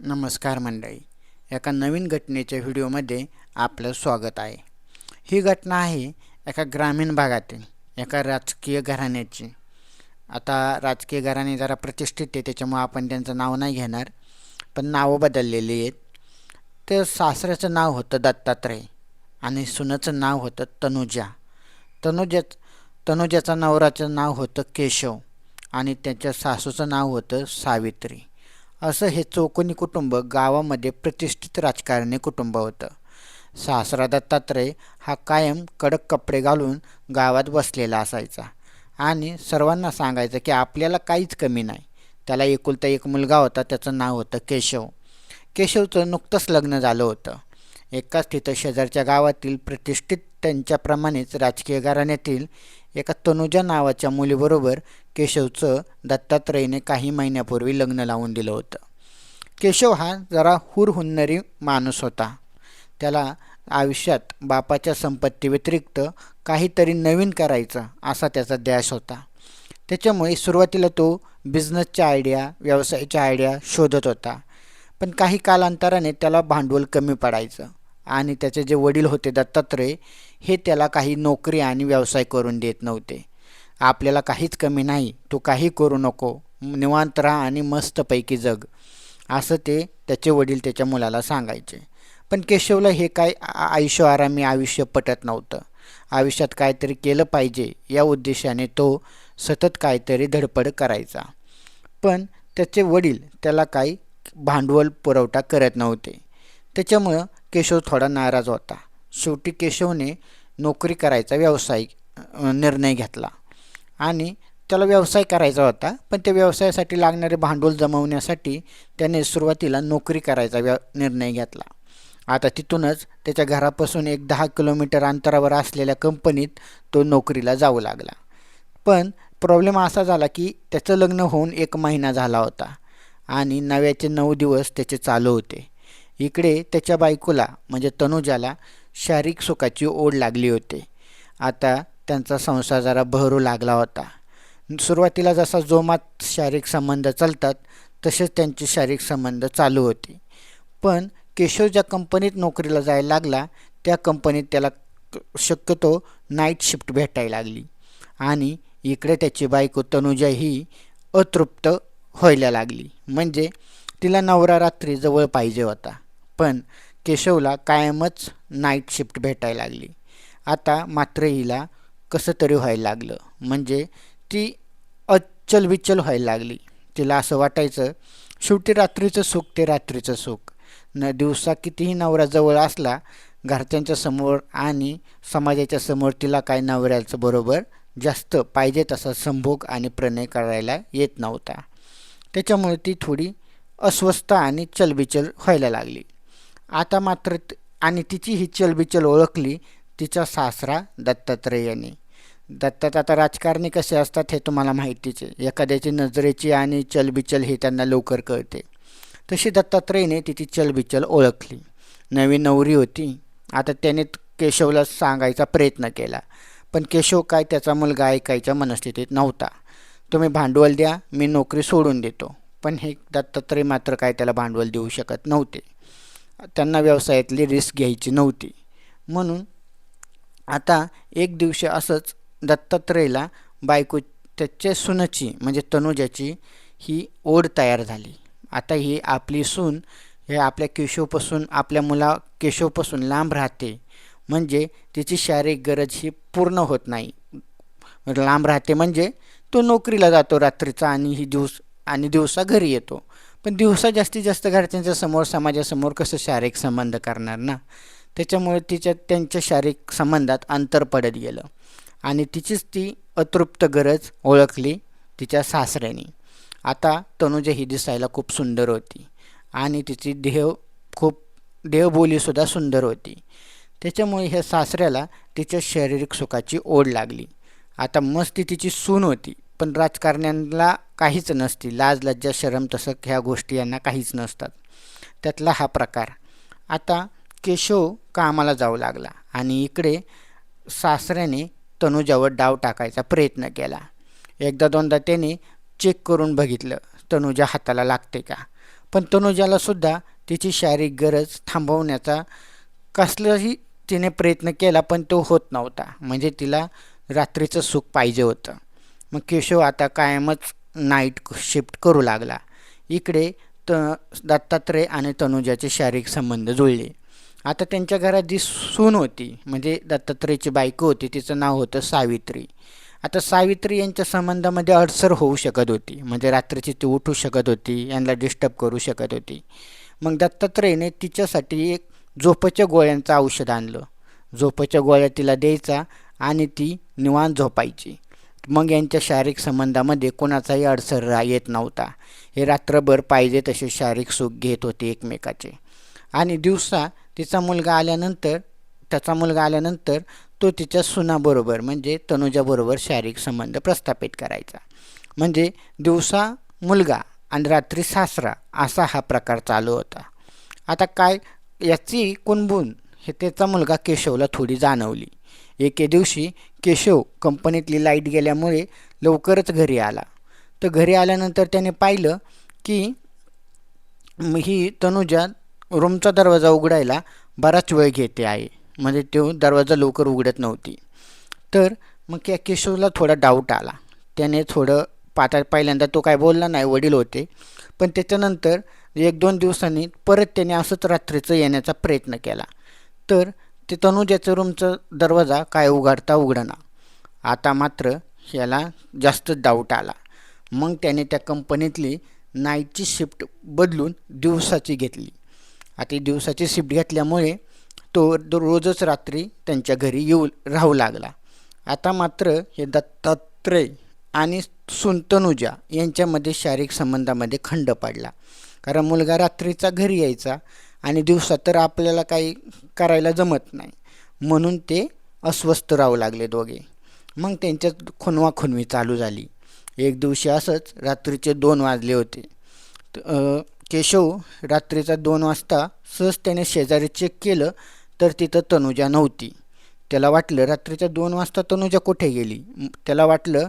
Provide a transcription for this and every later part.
नमस्कार मंडळी. एका नवीन घटनेच्या व्हिडिओमध्ये आपलं स्वागत आहे. ही घटना आहे एका ग्रामीण भागातील एका राजकीय घराण्याची. आता राजकीय घराणे जरा प्रतिष्ठित आहे त्याच्यामुळं आपण त्यांचं नाव नाही घेणार पण नावं बदललेली आहेत. तर सासऱ्याचं नाव होतं दत्तात्रय आणि सुनाचं नाव होतं तनुजा. तनुजा तनुजाचं नवराचं नाव होतं केशव आणि त्याच्या सासूचं नाव होतं सावित्री. असं हे चौकोनी कुटुंब गावामध्ये प्रतिष्ठित राजकारणी कुटुंब होतं. सासरा दत्तात्रय हा कायम कडक कपडे घालून गावात बसलेला असायचा आणि सर्वांना सांगायचं की आपल्याला काहीच कमी नाही. त्याला एकुलता एक मुलगा होता त्याचं नाव होतं केशव. केशवचं नुकतंच लग्न झालं होतं. एकाच तिथं शेजारच्या गावातील प्रतिष्ठित त्यांच्याप्रमाणेच राजकीय घराण्यातील एका तनुजा नावाच्या मुलीबरोबर केशवचं दत्तात्रयने काही महिन्यापूर्वी लग्न लावून दिलं होतं. केशव हा जरा हुरहुन्नरी माणूस होता. त्याला आयुष्यात बापाच्या संपत्तीव्यतिरिक्त काहीतरी नवीन करायचं असा त्याचा ध्यास होता. त्याच्यामुळे सुरुवातीला तो बिझनेसच्या आयडिया व्यवसायाच्या आयडिया शोधत होता. पण काही कालांतराने त्याला भांडवल कमी पडायचं आणि त्याचे जे वडील होते दत्तात्रय हे त्याला काही नोकरी आणि व्यवसाय करून देत नव्हते. आपल्याला काहीच कमी नाही. तू काही करू नको. निवांत राहा आणि मस्तपैकी जग. असं ते त्याचे वडील त्याच्या मुलाला सांगायचे. पण केशवला हे काय आयुष्य आरामी आयुष्य पटत नव्हतं. आयुष्यात काहीतरी केलं पाहिजे या उद्देशाने तो सतत काहीतरी धडपड करायचा. पण त्याचे वडील त्याला काही भांडवल पुरवठा करत नव्हते. त्याच्यामुळं केशव थोडा नाराज होता. शेवटी केशवने नोकरी करायचा व्यावसायिक निर्णय घेतला. आणि त्याला व्यवसाय करायचा होता. पण त्या व्यवसायासाठी लागणारे भांडवल जमवण्यासाठी त्याने सुरुवातीला नोकरी करायचा व्य निर्णय घेतला. आता तिथूनच त्याच्या घरापासून एक दहा किलोमीटर अंतरावर असलेल्या कंपनीत तो नोकरीला जाऊ लागला. पण प्रॉब्लेम असा झाला की त्याचं लग्न होऊन एक महिना झाला होता आणि नव्याचे नऊ दिवस त्याचे चालू होते. इकडे त्याच्या बायकोला म्हणजे तनुजाला शारीरिक सुखाची ओढ लागली होती. आता त्यांचा संसार जरा बहरू लागला होता. सुरुवातीला जसा जोमात शारीरिक संबंध चालतात तसेच त्यांचे शारीरिक संबंध चालू होते. पण केशव ज्या कंपनीत नोकरीला जायला लागला त्या कंपनीत त्याला शक्यतो नाईट शिफ्ट भेटायला लागली. आणि इकडे त्याची बायको तनुजा ही अतृप्त व्हायला लागली. म्हणजे तिला नवरा रात्री जवळ पाहिजे होता. पण केशवला कायमच नाईट शिफ्ट भेटायला लागली. आता मात्र हिला कसं तरी व्हायला लागलं. म्हणजे ती अच्चल व्हायला लागली. तिला असं वाटायचं शेवटी रात्रीचं सुख ते रात्रीचं सुख. न दिवसा कितीही नवरा जवळ असला घरच्यांच्या समोर आणि समाजाच्या समोर तिला काय नवऱ्याचं बरोबर जास्त पाहिजे तसा संभोग आणि प्रणय करायला येत नव्हता. त्याच्यामुळे ती थोडी अस्वस्थ आणि चलबिचल व्हायला लागली. आता मात्र आणि तिची ही चलबिचल ओळखली तिचा सासरा दत्तात्रय दत्तात आता राजकारणी कसे असतात हे तुम्हाला माहितीच आहे. एखाद्याची नजरेची आणि चलबिचल हे त्यांना लवकर कळते. तशी दत्तात्रयने तिची चलबिचल ओळखली. नवी नवरी होती. आता त्याने केशवला सांगायचा प्रयत्न केला. पण केशव काय त्याचा मुलगा ऐकायच्या मनस्थितीत नव्हता. तुम्ही भांडवल द्या मी नोकरी सोडून देतो. पण हे दत्तात्रय मात्र काय त्याला भांडवल देऊ शकत नव्हते. त्यांना व्यवसायातली रिस्क घ्यायची नव्हती. म्हणून आता एक दिवशी असंच दत्तात्रयला बायको त्याच्या सुनाची म्हणजे तनुजाची ही ओढ तयार झाली. आता ही आपली सून हे आपल्या केशवपासून आपल्या मुला केशवपासून लांब राहते. म्हणजे तिची शारीरिक गरज ही पूर्ण होत नाही. लांब राहते म्हणजे तो नोकरीला जातो रात्रीचा आणि ही दिवस आणि दिवसा घरी येतो. पण दिवसा जास्तीत जास्त घरच्यांच्या समोर समाजासमोर कसं शारीरिक संबंध करणार ना? त्याच्यामुळे तिच्या त्यांच्या शारीरिक संबंधात अंतर पडत गेलं. आणि तिचीच ती अतृप्त गरज ओळखली तिच्या सासऱ्याने. आता तनुजा ही दिसायला खूप सुंदर होती. आणि तिची देह खूप देहबोलीसुद्धा सुंदर होती. त्याच्यामुळे ह्या सासऱ्याला तिच्या शारीरिक सुखाची ओढ लागली. आता मस्ती तिची सून होती पण राजकारण्यांना काहीच नसती. लाज लज्जा शरम तसं ह्या गोष्टी यांना काहीच नसतात. त्यातला हा प्रकार. आता केशव कामाला जाऊ लागला आणि इकडे सासऱ्याने तनुजावर डाव टाकायचा प्रयत्न केला. एकदा दोनदा त्याने चेक करून बघितलं तनुजा हाताला लागते का? पण तनुजाला सुद्धा तिची शारीरिक गरज थांबवण्याचा कसलाही तिने प्रयत्न केला पण तो होत नव्हता. म्हणजे तिला रात्रीचं सुख पाहिजे होतं. मग केशव आता कायमच नाईट शिफ्ट करू लागला. इकडे त दत्तात्रय आणि तनुजाचे शारीरिक संबंध जुळले. आता त्यांच्या घरात जी सून होती म्हणजे दत्तात्रेयची बायको होती तिचं नाव होतं सावित्री. आता सावित्री यांच्या संबंधामध्ये अडसर होऊ शकत होती. म्हणजे रात्रीची ती उठू शकत होती यांना डिस्टर्ब करू शकत होती. मग दत्तात्रेयने तिच्यासाठी एक झोपच्या गोळ्यांचं औषध आणलं. झोपच्या गोळ्या तिला द्यायचा आणि ती निवांत झोपायची. मग यांच्या शारीरिक संबंधामध्ये कोणाचाही अडसर रा येत नव्हता. हे रात्रभर पाहिजे तसे शारीरिक सुख घेत होते एकमेकाचे. आणि दिवसा तिचा मुलगा आल्यानंतर त्याचा मुलगा आल्यानंतर तो तिच्या सुनाबरोबर म्हणजे तनुजाबरोबर शारीरिक संबंध प्रस्थापित करायचा. म्हणजे दिवसा मुलगा आणि रात्री सासरा असा हा प्रकार चालू होता. आता काय याची कुणबून हे त्याचा मुलगा केशवला थोडी जाणवली. एके दिवशी केशव कंपनीतली लाइट गेल्यामुळे लवकरच घरी आला. तर घरी आल्यानंतर त्याने पाहिलं की ही तनुजा रूमचा दरवाजा उघडायला बराच वेळ घेते आहे म्हणजे तो दरवाजा लवकर उघडत नव्हती. तर मग त्या केशवला थोडा डाऊट आला. त्याने थोडं पाता पहिल्यांदा तो काय बोलला नाही वडील होते. पण त्याच्यानंतर एक दोन दिवसांनी परत त्याने असंच रात्रीचं येण्याचा प्रयत्न केला. तर ते तनुजाचं रूमचं दरवाजा काय उघडता उघडना. आता मात्र याला जास्त डाऊट आला. मग त्याने त्या कंपनीतली नाईटची शिफ्ट बदलून दिवसाची घेतली. आता दिवसाची शिफ्ट घेतल्यामुळे तो रोजच रात्री त्यांच्या घरी येऊ राहू लागला. आता मात्र हे दत्तात्रय आणि सुंतनुजा यांच्यामध्ये शारीरिक संबंधामध्ये खंड पडला. कारण मुलगा रात्रीचा घरी यायचा आणि दिवसा तर आपल्याला काही करायला जमत नाही. म्हणून ते अस्वस्थ राहू लागले दोघे. मग त्यांच्यात खुनवाखुनवी चालू झाली. एक दिवशी असंच रात्रीचे दोन वाजले होते. केशव रात्रीचा दोन वाजता सहज त्याने शेजारी चेक केलं तर तिथं तनुजा नव्हती. त्याला वाटलं रात्रीच्या दोन वाजता तनुजा कुठे गेली? त्याला वाटलं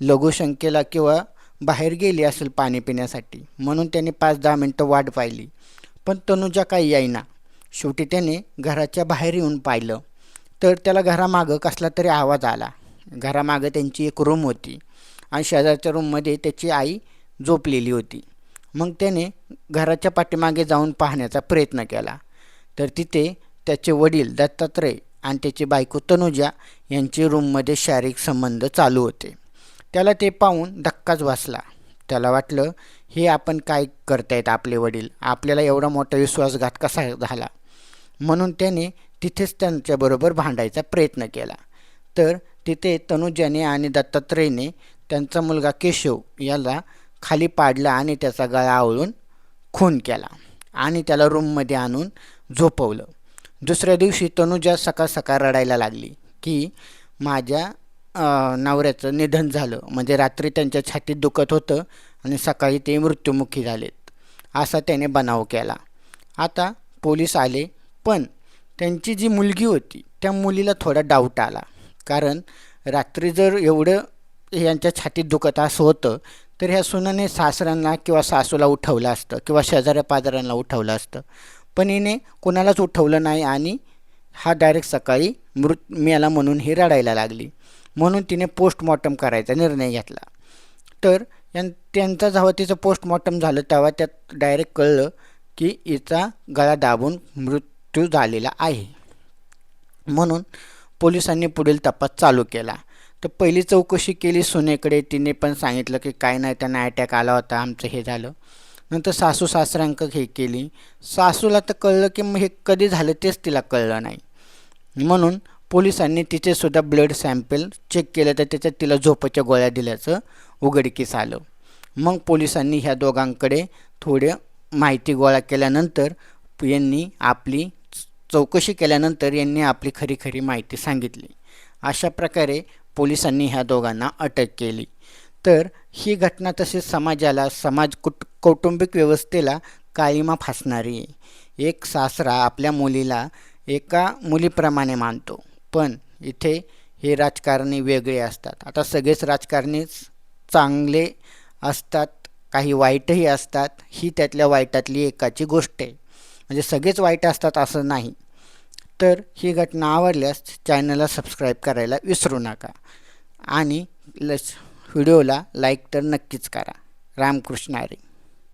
लघुशंकेला किंवा बाहेर गेली असेल पाणी पिण्यासाठी. म्हणून त्याने पाच दहा मिनटं वाट पाहिली. पण तनुजा काही येईना शेवटी त्याने घराच्या बाहेर येऊन पाहिलं. तर त्याला घरामागं कसला तरी आवाज आला. घरामागं त्यांची एक रूम होती. आणि शेजारच्या रूममध्ये त्याची आई झोपलेली होती. मग त्याने घराच्या पाठीमागे जाऊन पाहण्याचा प्रयत्न केला. तर तिथे त्याचे वडील दत्तात्रय आणि त्याची बायको तनुजा यांचे रूममध्ये शारीरिक संबंध चालू होते. त्याला ते पाहून धक्काच बसला. त्याला वाटलं हे आपण काय करतायत आपले वडील? आपल्याला एवढा मोठा विश्वासघात कसा झाला? म्हणून त्याने तिथेच त्यांच्याबरोबर भांडायचा प्रयत्न केला. तर तिथे तनुजाने आणि दत्तात्रयने त्यांचा मुलगा केशव याला खाली पाडला आणि त्याचा गळा आवळून खून केला आणि त्याला रूममध्ये आणून झोपवलं. दुसऱ्या दिवशी तनुजा सकाळ सकाळ रडायला लागली की माझ्या नवऱ्याचं निधन झालं. म्हणजे रात्री त्यांच्या छातीत दुखत होतं आणि सकाळी ते मृत्युमुखी झालेत. असा त्याने बनाव केला. आता पोलीस आले पण त्यांची जी मुलगी होती त्या मुलीला थोडा डाऊट आला. कारण रात्री जर एवढं यांच्या छातीत दुखत असं होतं तर ह्या सुनाने सासऱ्यांना किंवा सासूला उठवलं असतं किंवा शेजाऱ्या पाजाऱ्यांना उठवलं असतं. पण हिने कोणालाच उठवलं नाही आणि हा डायरेक्ट सकाळी मृत मेला म्हणून ही रडायला लागली. म्हणून तिने पोस्टमॉर्टम करायचा निर्णय घेतला. तर यां त्यांचा जेव्हा तिचं पोस्टमॉर्टम झालं तेव्हा त्यात डायरेक्ट कळलं की हिचा गळा दाबून मृत्यू झालेला आहे. म्हणून पोलिसांनी पुढील तपास चालू केला. तर पहिली चौकशी केली सुनेकडे. तिने पण सांगितलं की काय नाही त्यांना अटॅक आला होता. आमचं हे झालं. नंतर सासू सासऱ्यांक हे केली. सासूला तर कळलं की मग हे कधी झालं तेच तिला कळलं नाही. म्हणून पोलिसांनी तिचेसुद्धा ब्लड सॅम्पल चेक केलं तर त्याच्यात तिला झोपाच्या गोळ्या दिल्याचं उघडकीस आलं. मग पोलिसांनी ह्या दोघांकडे थोडं माहिती गोळा केल्यानंतर यांनी आपली चौकशी केल्यानंतर यांनी आपली खरी खरी माहिती सांगितली. अशा प्रकारे पोलिसांनी ह्या दोघांना अटक केली. तर ही घटना तसेच समाजाला समाज कुट कौटुंबिक व्यवस्थेला काळीमा फासणारी. आहे एक सासरा आपल्या मुलीला एका मुलीप्रमाणे मानतो पण इथे हे राजकारणी वेगळे असतात. आता सगळेच राजकारणी चांगले असतात काही वाईटही असतात ही त्यातल्या वाईटातली एकाची गोष्ट आहे. म्हणजे सगळेच वाईट असतात असं नाही. तर ही घटना आवडल्यास चॅनलला सबस्क्राईब करायला विसरू नका. आणि लस व्हिडिओला लाईक तर नक्कीच करा. रामकृष्ण आरे